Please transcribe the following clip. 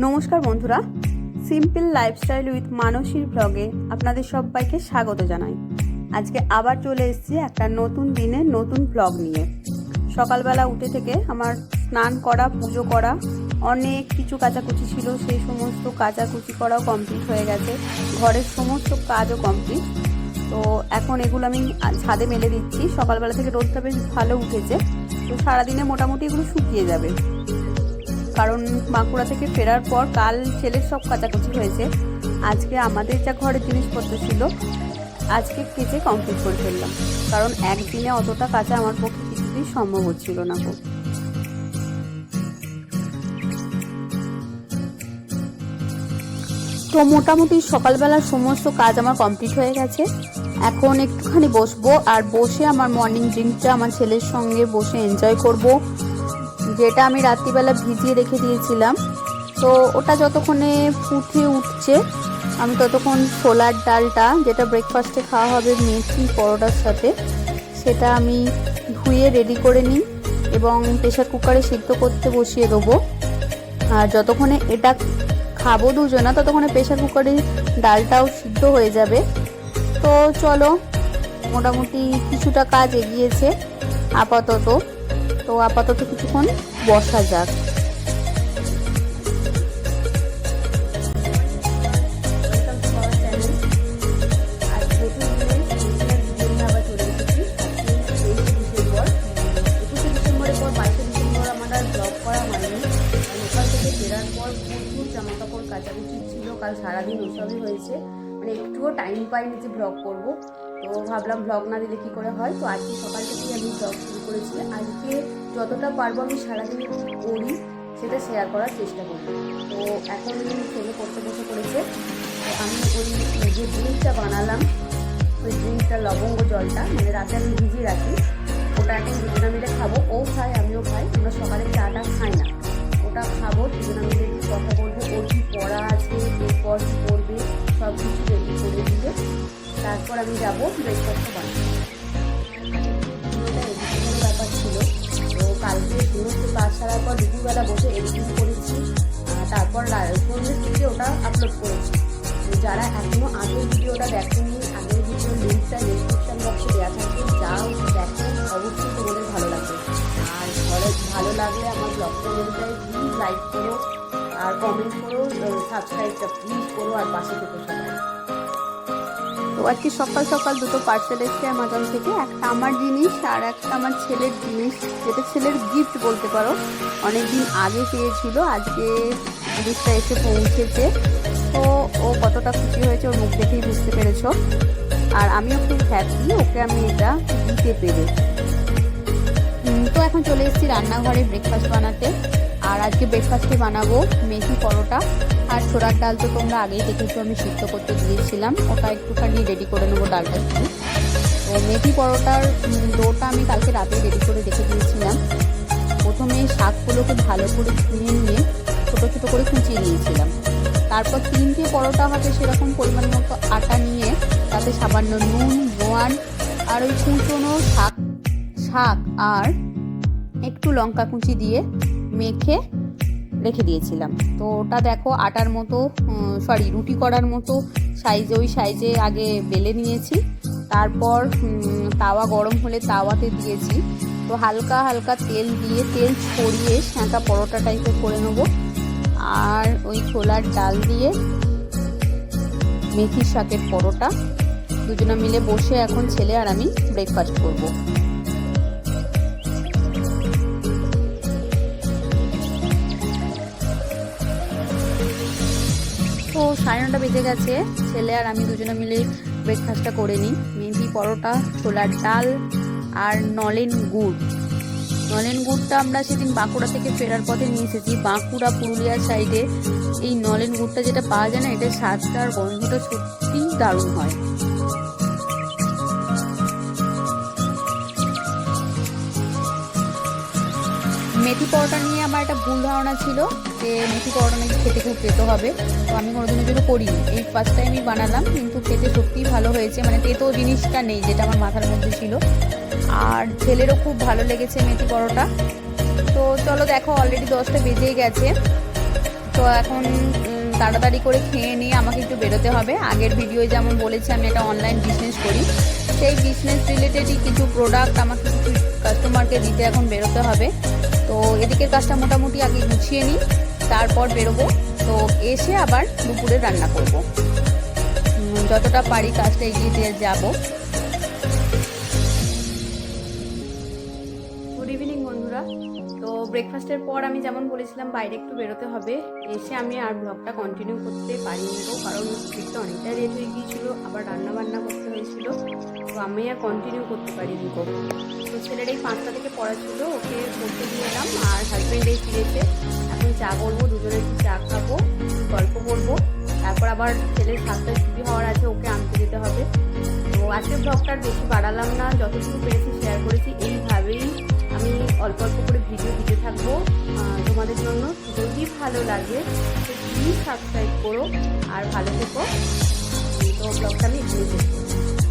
নমস্কার বন্ধুরা simple lifestyle with মানসীর ব্লগে আপনাদের সবাইকে স্বাগত জানাই। আজকে আবার চলে এসেছি একটা নতুন দিনে নতুন ব্লগ নিয়ে। সকালবেলা উঠে থেকে আমার স্নান করা, পুজো করা, অনেক কিছু কাচাকুচি ছিল, সেই সমস্ত কাচাকুচি করাও কমপ্লিট হয়ে গেছে। ঘরের সমস্ত কাজও কমপ্লিট তো এখন এগুলো আমি ছাদে মেলে দিচ্ছি। সকালবেলা থেকে রোদটা বেশ ভালো উঠেছে। তো সারাদিনে মোটামুটি এগুলো শুকিয়ে যাবে। কারণ বাঁকুড়া থেকে ফেরার পর কাল ছেলের সব কাচাকুচি হয়েছে। আজকে আমাদের যা ঘরের জিনিসপত্র ছিল, আজকে কেচে কমপ্লিট করে ফেললাম। কারণ একদিনে অতটা কাঁচা আমার পক্ষে কিছুতেই সম্ভব হচ্ছিল না গো। তো মোটামুটি সকালবেলার সমস্ত কাজ আমার কমপ্লিট হয়ে গেছে। এখন একটুখানি বসবো আর বসে আমার মর্নিং ড্রিঙ্কটা আমার ছেলের সঙ্গে বসে এনজয় করব। যেটা আমি রাত্রিবেলা ভিজিয়ে রেখে দিয়েছিলাম। তো ওটা যতক্ষণে ফুটে উঠছে, আমি ততক্ষণ ছোলার ডালটা, যেটা ব্রেকফাস্টে খাওয়া হবে মেথি পরোটার সাথে, সেটা আমি ধুয়ে রেডি করে নিই এবং প্রেশার কুকারে সিদ্ধ করতে বসিয়ে দেবো। আর যতক্ষণে এটা খাব দুজনা, ততক্ষণে প্রেশার কুকারে ডালটাও সিদ্ধ হয়ে যাবে। তো চলো, মোটামুটি কিছুটা কাজ এগিয়েছে আপাতত। তো আপাতত কিছুক্ষণ বসা যাক। কাচাকুচি ছিল কাল সারাদিন হয়েছে মানে একটুও টাইম পাইনি যে ব্লগ করব তো ভাবলাম ব্লগ না দিলে কী করে হয় তো আজকে সকাল থেকেই আমি ব্লগ শুরু করেছি। আজকে যতটা পারব আমি সারাদিন করি, সেটা শেয়ার করার চেষ্টা করব। তো এখন ছেলে করতে বসে করেছে আমি ওই যে ড্রিঙ্কটা বানালাম, ওই ড্রিঙ্কটা লবঙ্গ জলটা মানে রাতে আমি ভিজিয়ে রাখি। ওটা এখন দুজনে মিলে খাব। ও খায়, আমিও খাই। আমরা সকালে চাটা খাই না। ওটা খাব দুজনে মিলে কথা বলব ওর কি পড়া আছে এরপর কি করবে সব কিছু রেডি করে দিবে। তারপর আমি যাব ব্রেকফাস্টটা বানাবো সমস্ত কাজ সারার পর দুপুরবেলা বসে এডিটিং করেছি তারপর সন্ধ্যের থেকে ওটা আপলোড করেছি। যারা এখনও আগের ভিডিওটা দেখেনি আগের ভিডিওর লিঙ্কটা ডিসক্রিপশন বক্সে দেওয়া থাকবে যাও দেখো, অবশ্যই তোমাদের ভালো লাগবে আর ভালো ভালো লাগলে আমার ব্লগ চ্যানেলটায় প্লিজ লাইক করো, আর কমেন্ট করো সাবস্ক্রাইবটা প্লিজ করো, আর পাশে থেকো সবাই। আজকে সকাল সকাল দুটো পার্সেল এসছে অ্যামাজন থেকে। একটা আমার জিনিস আর একটা আমার ছেলের জিনিস। যেটা ছেলের গিফট বলতে পারো। অনেক দিন আগে পেয়েছিল, আজকে জিনিসটা এসে পৌঁছেছে। তো ও কতটা খুশি হয়েছে ওর মুখ দেখেই বুঝতে পেরেছ। আর আমিও খুব হ্যাপি ওকে আমি এটা দিতে পেরে। তো এখন চলে এসেছি রান্নাঘরে ব্রেকফাস্ট বানাতে। আর আজকে ব্রেকফাস্টে বানাবো মেথি পরোটা। আর ছোলার ডাল তো তোমরা আগেই দেখেছ, আমি সিদ্ধ করতে দিয়েছিলাম। ওটা একটুখানি রেডি করে নেব ডালটা একটু। তো মেথি পরোটার ডোটা আমি কালকে রাতে রেডি করে রেখে দিয়েছিলাম। প্রথমে শাকগুলোকে ভালো করে ধুয়ে নিয়ে ছোটো ছোটো করে কুচিয়ে নিয়েছিলাম। তারপর তিনটে পরোটা হবে সেরকম পরিমাণ মতো আটা নিয়ে তাতে সামান্য নুন জোয়ান আর ওই কুচনো শাক শাক আর একটু লঙ্কা কুচি দিয়ে মেখে রেখে দিয়েছিলাম। তো ওটা দেখো আটার মতো সরি রুটি করার মতো সাইজে ওই সাইজে আগে বেলে নিয়েছি। তারপর তাওয়া গরম হলে তাওয়াতে দিয়েছি। তো হালকা হালকা তেল দিয়ে, তেল ছড়িয়ে শাঁকা পরোটা টাইপের করে নেব। আর ওই ছোলার ডাল দিয়ে মেথির শাকের পরোটা। দুজনে মিলে বসে এখন ছেলে আর আমি ব্রেকফাস্ট করব। সাড়ে নটা বেজে গেছে, ছেলে আর আমি দুজনে মিলে ব্রেকফাস্টটা করে নিই। মেথি পরোটা, ছোলার ডাল আর নলেন গুড়। নলেন গুড়টা আমরা সেদিন বাঁকুড়া থেকে ফেরার পথে নিয়ে এসেছি। বাঁকুড়া, পুরুলিয়ার সাইডে এই নলেন গুড়টা যেটা পাওয়া যায় না, এটার স্বাদটা আর গন্ধটা সত্যিই দারুণ হয়। মেথি পরোটা নিয়ে আমার একটা ভুল ধারণা ছিল। যে মেথি পরোটা নাকি খেতে খুব তেতো হবে, তো আমি কোনোদিনের জন্য করিনি। এই ফার্স্ট টাইমই বানালাম, কিন্তু খেতে সত্যিই ভালো হয়েছে মানে তেতো জিনিসটা নেই, যেটা আমার মাথার মধ্যে ছিল। আর ছেলেরও খুব ভালো লেগেছে মেথি পরোটা। তো চলো দেখো অলরেডি দশটা বেজেই গেছে। তো এখন তাড়াতাড়ি করে খেয়ে নিয়ে আমাকে একটু বেরোতে হবে। আগের ভিডিওয়ে যেমন বলেছি, আমি একটা অনলাইন বিজনেস করি। সেই বিজনেস রিলেটেডই কিছু প্রোডাক্ট আমাকে কিছু কাস্টমারকে দিতে এখন বেরোতে হবে। তো এদিকের কাজটা মোটামুটি আগে গুছিয়ে নিই। তারপর বেরোবো। তো এসে আবার দুপুরে রান্না করব। যতটা পারি কাজটা এগিয়ে দিয়ে যাব। গুড ইভিনিং বন্ধুরা। তো ব্রেকফাস্টের পর আমি যেমন বলেছিলাম, বাইরে একটু বেরোতে হবে। এসে আমি আর ব্লগটা কন্টিনিউ করতে পারিনি তো, কারণ শীতটা অনেকটা রেট হয়ে গিয়েছিল, আবার রান্না বান্না করতে হয়েছিল। তো আমি আর কন্টিনিউ করতে পারিনি তো ছেলের এই পাঁচটা থেকে পড়া ছিল, ওকে পড়তে দিয়ে এলাম, আর হাজব্যান্ড এই ফিরেছে। আবার ছেলের সাতটায় ছুটি হওয়ার আছে, ওকে আনতে যেতে হবে। তো আজকের ব্লগটা বেশি বাড়ালাম না, যতটুকু পেরেছি শেয়ার করেছি, এইভাবেই আমি অল্প অল্প করে ভিডিও দিতে থাকব তোমাদের জন্য। যদি ভালো লাগে তো প্লিজ সাবস্ক্রাইব করো, আর ভালো থেকো। তো ব্লগটা আমি এগিয়ে করছি।